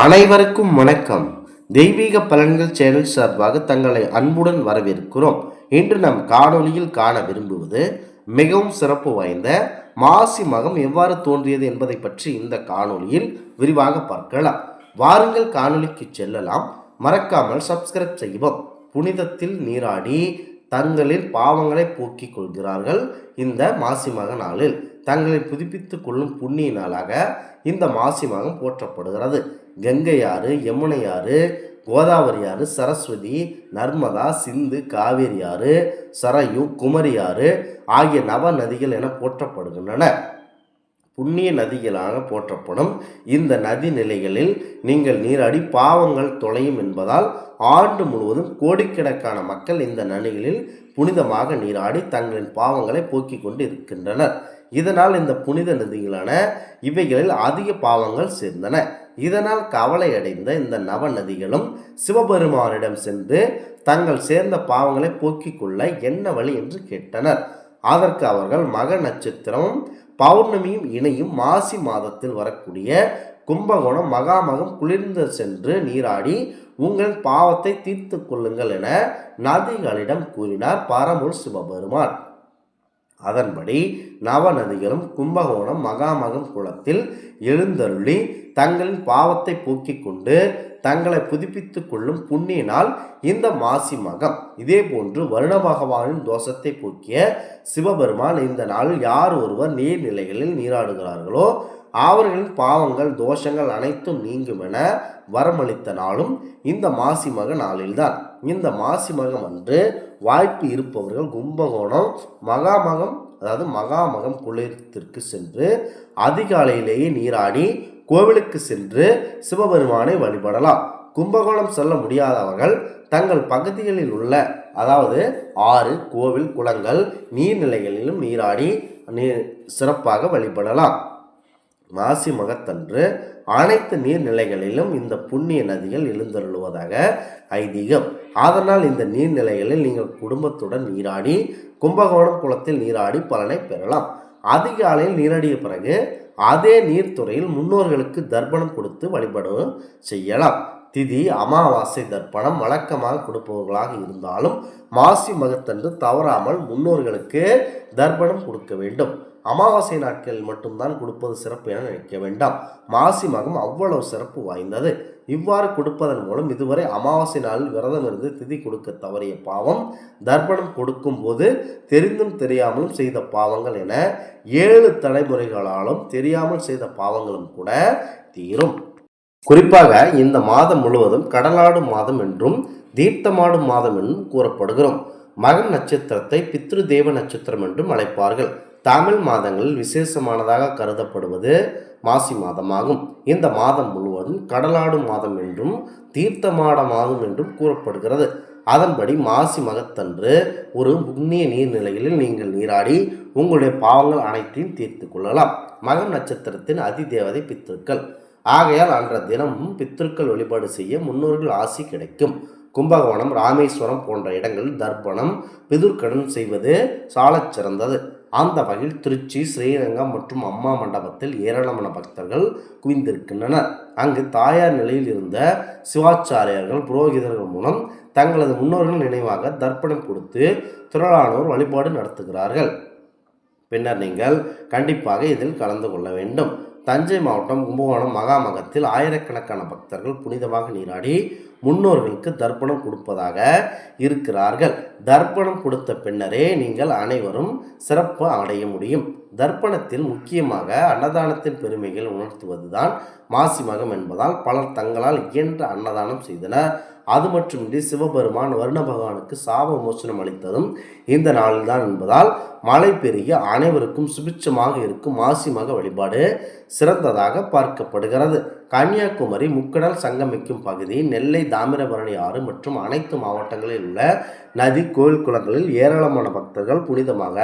அனைவருக்கும் வணக்கம். தெய்வீக பலன்கள் சேனல் சார்பாக தங்களை அன்புடன் வரவேற்கிறோம். இன்று நம் காணொளியில் காண விரும்புவது மிகவும் சிறப்பு வாய்ந்த மாசி மகம் எவ்வாறு தோன்றியது என்பதை பற்றி இந்த காணொலியில் விரிவாக பார்க்கலாம். வாருங்கள் காணொலிக்கு செல்லலாம். மறக்காமல் சப்ஸ்கிரைப் செய்வோம். புனிதத்தில் நீராடி தங்களின் பாவங்களை போக்கிக் கொள்கிறார்கள் இந்த மாசி மக நாளில். தங்களை புதுப்பித்துக் கொள்ளும் புண்ணிய நாளாக இந்த மாசி மகம் போற்றப்படுகிறது. கங்கை ஆறு யமுனை ஆறு கோதாவரி ஆறு சரஸ்வதி நர்மதா சிந்து காவேரி ஆறு சரயு குமரி ஆறு ஆகிய நவ நதிகள் என போற்றப்படுகின்றன. புண்ணிய நதிகளாக போற்றப்படும் இந்த நதி நிலைகளில் நீங்கள் நீராடி பாவங்கள் தொலையும் என்பதால் ஆண்டு முழுவதும் கோடிக்கணக்கான மக்கள் இந்த நதிகளில் புனிதமாக நீராடி தங்களின் பாவங்களை போக்கிக் கொண்டு இருக்கின்றனர் இதனால் இந்த புனித நதிகளான இவைகளில் அதிக பாவங்கள் சேர்ந்தன. இதனால் கவலை அடைந்த இந்த நவ நதிகளும் சிவபெருமானிடம் சென்று தங்கள் சேர்ந்த பாவங்களை போக்கிக் கொள்ள என்ன வழி என்று கேட்டனர். அதற்கு அவர்கள் மக நட்சத்திரமும் பௌர்ணமியும் இணையும் மாசி மாதத்தில் வரக்கூடிய கும்பகோணம் மகாமகம் குளிர்ந்து சென்று நீராடி உங்கள் பாவத்தை தீர்த்து கொள்ளுங்கள் என நதிகளிடம் கூறினார் பரமுல் சிவபெருமான். அதன்படி நவநதிகளும் கும்பகோணம் மகாமகம் குளத்தில் எழுந்தருளி தங்களின் பாவத்தை போக்கிக் கொண்டு தங்களை புதுப்பித்துக் கொள்ளும் புண்ணிய நாள் இந்த மாசி மகம். இதே போன்று வருண பகவானின் தோஷத்தை போக்கிய சிவபெருமான் இந்த நாளில் யார் ஒருவர் நீர்நிலைகளில் நீராடுகிறார்களோ அவர்களின் பாவங்கள் தோஷங்கள் அனைத்தும் நீங்கும் என வரமளித்த நாளும் இந்த மாசி மக நாளில்தான். இந்த மாசி மகம் அன்று வாய்ப்பு இருப்பவர்கள் கும்பகோணம் மகாமகம் அதாவது மகாமகம் குளிரத்திற்கு சென்று அதிகாலையிலேயே நீராடி கோவிலுக்கு சென்று சிவபெருமானை வழிபடலாம். கும்பகோணம் செல்ல முடியாதவர்கள் தங்கள் பகுதிகளில் உள்ள அதாவது ஆறு கோவில் குளங்கள் நீர்நிலைகளிலும் நீராடி நீர் சிறப்பாக வழிபடலாம். மாசி மகத்தன்று அனைத்து நீர்நிலைகளிலும் இந்த புண்ணிய நதிகள் எழுந்தருளுவதாக ஐதீகம். அதனால் இந்த நீர்நிலைகளில் நீங்கள் குடும்பத்துடன் நீராடி கும்பகோணம் குளத்தில் நீராடி பலனை பெறலாம். அதிகாலையில் நீராடிய பிறகு அதே நீர்த்துறையில் முன்னோர்களுக்கு தர்ப்பணம் கொடுத்து வழிபடும் செய்யலாம். திதி அமாவாசை தர்ப்பணம் வழக்கமாக கொடுப்பவர்களாக இருந்தாலும் மாசி மகத்தன்று தவறாமல் முன்னோர்களுக்கு தர்ப்பணம் கொடுக்க வேண்டும். அமாவாசை நாட்களில் மட்டும்தான் கொடுப்பது சிறப்பு என நினைக்க வேண்டாம். மாசி மகம் அவ்வளவு சிறப்பு வாய்ந்தது. இவ்வாறு கொடுப்பதன் மூலம் இதுவரை அமாவாசை நாளில் விரதம் இருந்து திதி கொடுக்க தவறிய பாவம் தர்ப்பணம் கொடுக்கும்போது தெரிந்தும் தெரியாமலும் செய்த பாவங்கள் என ஏழு தலைமுறைகளாலும் தெரியாமல் செய்த பாவங்களும் கூட தீரும். குறிப்பாக இந்த மாதம் முழுவதும் கடலாடு மாதம் என்றும் தீர்த்தமாடும் மாதம் என்றும் கூறப்படுகிறோம். மகன் நட்சத்திரத்தை பித்ரு தேவ நட்சத்திரம் என்றும் அழைப்பார்கள். தமிழ் மாதங்களில் விசேஷமானதாக கருதப்படுவது மாசி மாதமாகும். இந்த மாதம் முழுவதும் கடலாடும் மாதம் என்றும் தீர்த்தமாட மாதம் என்றும் கூறப்படுகிறது. அதன்படி மாசி மகத்தன்று ஒரு புண்ணிய நீர்நிலைகளில் நீங்கள் நீராடி உங்களுடைய பாவங்கள் அனைத்தையும் தீர்த்து கொள்ளலாம். மகம் நட்சத்திரத்தின் அதிதேவதை பித்திருக்கள். ஆகையால் அன்ற தினமும் பித்திருக்கள் வழிபாடு செய்ய முன்னோர்கள் ஆசி கிடைக்கும். கும்பகோணம் ராமேஸ்வரம் போன்ற இடங்களில் தர்ப்பணம் பிதுர்க்கடன் செய்வது சாலச் சிறந்தது. அந்த வகையில் திருச்சி ஸ்ரீரங்கம் மற்றும் அம்மா மண்டபத்தில் ஏராளமான பக்தர்கள் குவிந்திருக்கின்றனர். அங்கு தாயார் நிலையில் இருந்த சிவாச்சாரியர்கள் புரோகிதர்கள் மூலம் தங்களது முன்னோர்கள் நினைவாக தர்ப்பணம் கொடுத்து திரளானோர் வழிபாடு நடத்துகிறார்கள். பின்னர் நீங்கள் கண்டிப்பாக இதில் கலந்து கொள்ள வேண்டும். தஞ்சை மாவட்டம் கும்பகோணம் மகாமகத்தில் ஆயிரக்கணக்கான பக்தர்கள் புனிதமாக நீராடி முன்னோர்களுக்கு தர்ப்பணம் கொடுப்பதாக இருக்கிறார்கள். தர்ப்பணம் கொடுத்த பின்னரே நீங்கள் அனைவரும் சிறப்பு அடைய முடியும். தர்ப்பணத்தில் முக்கியமாக அன்னதானத்தின் பெருமைகள் உணர்த்துவதுதான் மாசி மகம் என்பதால் பலர் தங்களால் இயன்ற அன்னதானம் செய்தனர். அது மட்டுமின்றி சிவபெருமான் வருண பகவானுக்கு சாப மோசனம் அளித்ததும் இந்த நாளில்தான் என்பதால் மழை பெருகி அனைவருக்கும் சுபிட்சமாக இருக்கும் மாசி மக வழிபாடு சிறந்ததாக பார்க்கப்படுகிறது. கன்னியாகுமரி முக்கடல் சங்கமிக்கும் பகுதி நெல்லை தாமிரபரணி ஆறு மற்றும் அனைத்து மாவட்டங்களில் உள்ள நதி கோயில் குளங்களில் ஏராளமான பக்தர்கள் புனிதமாக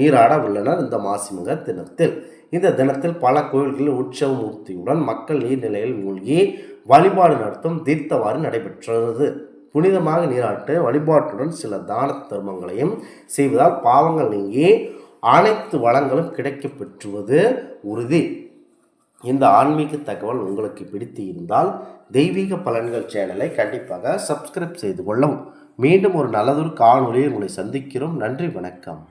நீராட உள்ளனர் இந்த மாசிமக தினத்தில். இந்த தினத்தில் பல கோயில்களில் உற்சவ மூர்த்தியுடன் மக்கள் நீர்நிலையில் மூழ்கி வழிபாடு நடத்தும் தீர்த்தவாறு நடைபெற்றது. புனிதமாக நீராட்டு வழிபாட்டுடன் சில தான தர்மங்களையும் செய்வதால் பாவங்கள் நீங்கி அனைத்து வளங்களும் கிடைக்கப் பெற்றுவது உறுதி. இந்த ஆன்மீக தகவல் உங்களுக்கு பிடித்து இருந்தால் தெய்வீக பலன்கள் சேனலை கண்டிப்பாக சப்ஸ்கிரைப் செய்து கொள்ளவும். மீண்டும் ஒரு நல்லதொரு காணொளியை உங்களை சந்திக்கிறோம். நன்றி வணக்கம்.